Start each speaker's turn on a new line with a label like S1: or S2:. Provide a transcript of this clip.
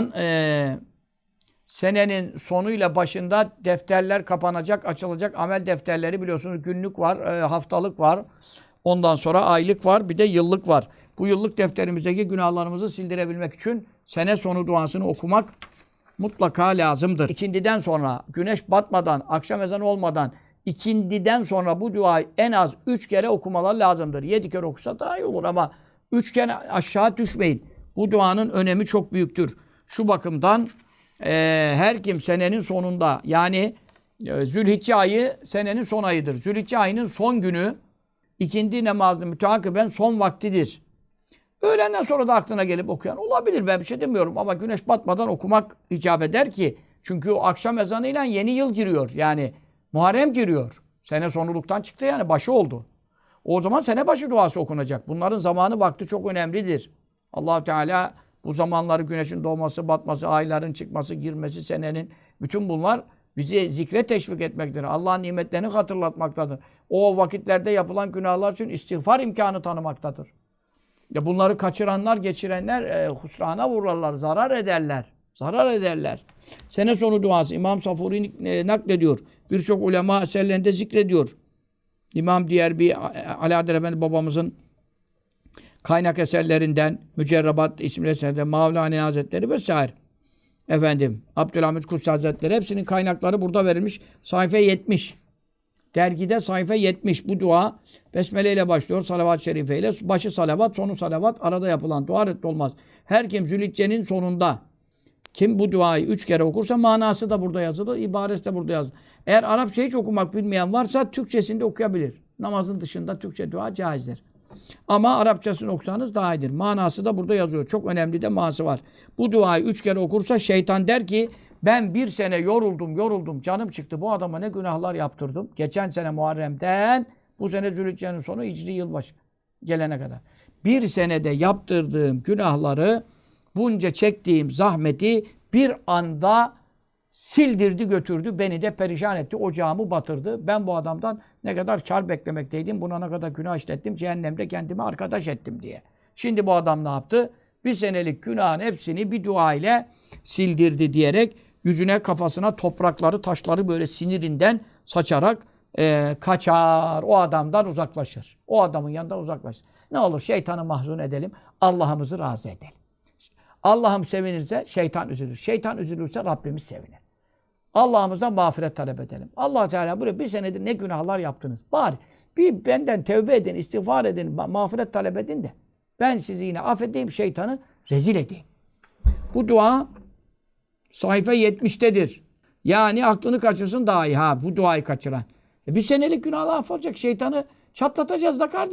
S1: Eee, senenin sonuyla başında defterler kapanacak, açılacak. Amel defterleri biliyorsunuz günlük var, e, haftalık var. Ondan sonra aylık var, bir de yıllık var. Bu yıllık defterimizdeki günahlarımızı sildirebilmek için sene sonu duasını okumak mutlaka lazımdır. İkindiden sonra, güneş batmadan, akşam ezanı olmadan, ikindiden sonra bu duayı en az üç kere okumalar lazımdır. Yedi kere okusa daha iyi olur ama üç kere aşağı düşmeyin. Bu duanın önemi çok büyüktür. Şu bakımdan eee, her kim senenin sonunda yani e, Zülhicce ayı senenin son ayıdır. Zülhicce ayının son günü ikindi namazını müteakiben son vaktidir. Öğlenden sonra da aklına gelip okuyan olabilir. Ben bir şey demiyorum ama güneş batmadan okumak icap eder ki. Çünkü o akşam ezanıyla yeni yıl giriyor. Yani Muharrem giriyor. Sene sonuluktan çıktı yani başı oldu. O zaman sene başı duası okunacak. Bunların zamanı vakti çok önemlidir. allah Teala bu zamanları güneşin doğması, batması, ayların çıkması, girmesi, senenin bütün bunlar bizi zikre teşvik etmektir. Allah'ın nimetlerini hatırlatmaktadır. O vakitlerde yapılan günahlar için istiğfar imkanı tanımaktadır. Ya bunları kaçıranlar, geçirenler e, husrana vururlar, zarar ederler. Zarar ederler. Sene sonu duası İmam Safuri e, naklediyor. Birçok ulema eserlerinde zikrediyor. İmam diğer bir Alaeddin Efendi babamızın kaynak eserlerinden Mücerrabat isimli eserde Mevlana Hazretleri vesaire. Efendim Abdülhamit Kutsi Hazretleri hepsinin kaynakları burada verilmiş. Sayfa 70. Dergide sayfa 70 bu dua Besmele ile başlıyor salavat-ı şerife ile. Başı salavat, sonu salavat. Arada yapılan dua reddolmaz. Her kim Zülhicce'nin sonunda kim bu duayı üç kere okursa manası da burada yazılı, ibaresi de burada yazılı. Eğer Arapça hiç okumak bilmeyen varsa Türkçesinde okuyabilir. Namazın dışında Türkçe dua caizdir. Ama Arapçasını okusanız daha iyidir. Manası da burada yazıyor. Çok önemli de manası var. Bu duayı üç kere okursa şeytan der ki ben bir sene yoruldum, yoruldum, canım çıktı. Bu adama ne günahlar yaptırdım. Geçen sene Muharrem'den bu sene Zülhicce'nin sonu Hicri yılbaşı gelene kadar. Bir senede yaptırdığım günahları bunca çektiğim zahmeti bir anda sildirdi götürdü. Beni de perişan etti. Ocağımı batırdı. Ben bu adamdan ne kadar kar beklemekteydim. Buna ne kadar günah işlettim. Cehennemde kendimi arkadaş ettim diye. Şimdi bu adam ne yaptı? Bir senelik günahın hepsini bir dua ile sildirdi diyerek yüzüne kafasına toprakları taşları böyle sinirinden saçarak e, kaçar. O adamdan uzaklaşır. O adamın yanından uzaklaşır. Ne olur şeytanı mahzun edelim. Allah'ımızı razı edelim. Allah'ım sevinirse şeytan üzülür. Şeytan üzülürse Rabbimiz sevinir. Allah'ımızdan mağfiret talep edelim. Allah Teala buraya bir senedir ne günahlar yaptınız. Bari bir benden tevbe edin, istiğfar edin, ma- mağfiret talep edin de ben sizi yine affedeyim, şeytanı rezil edeyim. Bu dua sayfa 70'tedir. Yani aklını kaçırsın daha iyi. Ha bu duayı kaçıran. E bir senelik günahlar affolacak. Şeytanı çatlatacağız da kardeşim.